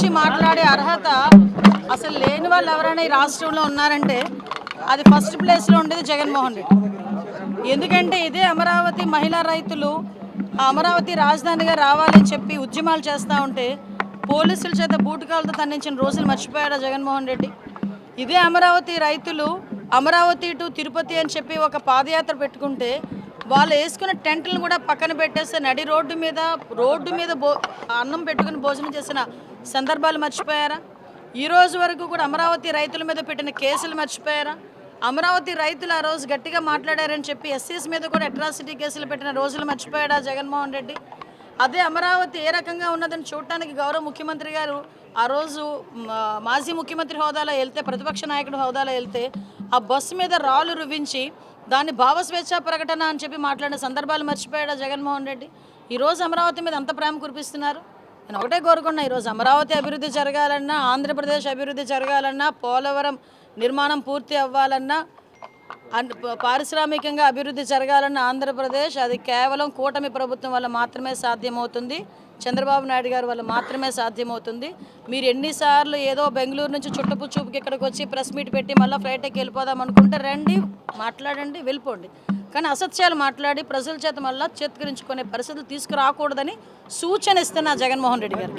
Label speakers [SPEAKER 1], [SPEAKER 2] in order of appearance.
[SPEAKER 1] గురించి మాట్లాడే అర్హత అసలు లేని వాళ్ళు ఎవరైనా ఈ రాష్ట్రంలో ఉన్నారంటే అది ఫస్ట్ ప్లేస్లో ఉండేది జగన్మోహన్ రెడ్డి. ఎందుకంటే ఇదే అమరావతి మహిళా రైతులు అమరావతి రాజధానిగా రావాలని చెప్పి ఉద్యమాలు చేస్తూ ఉంటే పోలీసుల చేత బూటకాలతో తన్నించిన రోజులు మర్చిపోయాడా జగన్మోహన్ రెడ్డి? ఇదే అమరావతి రైతులు అమరావతి టు తిరుపతి అని చెప్పి ఒక పాదయాత్ర పెట్టుకుంటే వాళ్ళు వేసుకున్న టెంట్లను కూడా పక్కన పెట్టేస్తే నడి రోడ్డు మీద రోడ్డు మీద భో అన్నం పెట్టుకుని భోజనం చేసిన సందర్భాలు మర్చిపోయారా? ఈ రోజు వరకు కూడా అమరావతి రైతుల మీద పెట్టిన కేసులు మర్చిపోయారా? అమరావతి రైతులు ఆ రోజు గట్టిగా మాట్లాడారని చెప్పి ఎస్సీస్ మీద కూడా అట్రాసిటీ కేసులు పెట్టిన రోజులు మర్చిపోయాడా జగన్మోహన్ రెడ్డి? అదే అమరావతి ఏ రకంగా ఉన్నదని చూడటానికి గౌరవ ముఖ్యమంత్రి గారు ఆ రోజు మా- మాజీ ముఖ్యమంత్రి హోదాలో వెళ్తే ప్రతిపక్ష నాయకుడు హోదాలో వెళ్తే ఆ బస్సు మీద రాళ్ళు రువించి దాన్ని భావస్వేచ్ఛ ప్రకటన అని చెప్పి మాట్లాడిన సందర్భాలు మర్చిపోయాడా జగన్మోహన్ రెడ్డి? ఈరోజు అమరావతి మీద అంత ప్రేమ కురిపిస్తున్నారు? నేను ఒకటే కోరుకున్నా ఈరోజు అమరావతి అభివృద్ధి జరగాలన్నా ఆంధ్రప్రదేశ్ అభివృద్ధి జరగాలన్నా పోలవరం నిర్మాణం పూర్తి అవ్వాలన్నా పారిశ్రామికంగా అభివృద్ధి జరగాలన్న ఆంధ్రప్రదేశ్ అది కేవలం కూటమి ప్రభుత్వం వల్ల మాత్రమే సాధ్యమవుతుంది. చంద్రబాబు నాయుడు గారి వల్ల మాత్రమే సాధ్యమవుతుంది. మీరు ఎన్నిసార్లు ఏదో బెంగళూరు నుంచి చుట్టపు చూపుకి ఇక్కడికి వచ్చి ప్రెస్ మీట్ పెట్టి మళ్ళీ ఫ్లైట్ వెళ్ళిపోదాం అనుకుంటే రండి మాట్లాడండి వెళ్ళిపోండి. కానీ అసత్యాలు మాట్లాడి ప్రజల చేత మళ్ళీ చేత్కరించుకునే పరిస్థితులు తీసుకురాకూడదని సూచన ఇస్తున్నా జగన్మోహన్ రెడ్డి గారికి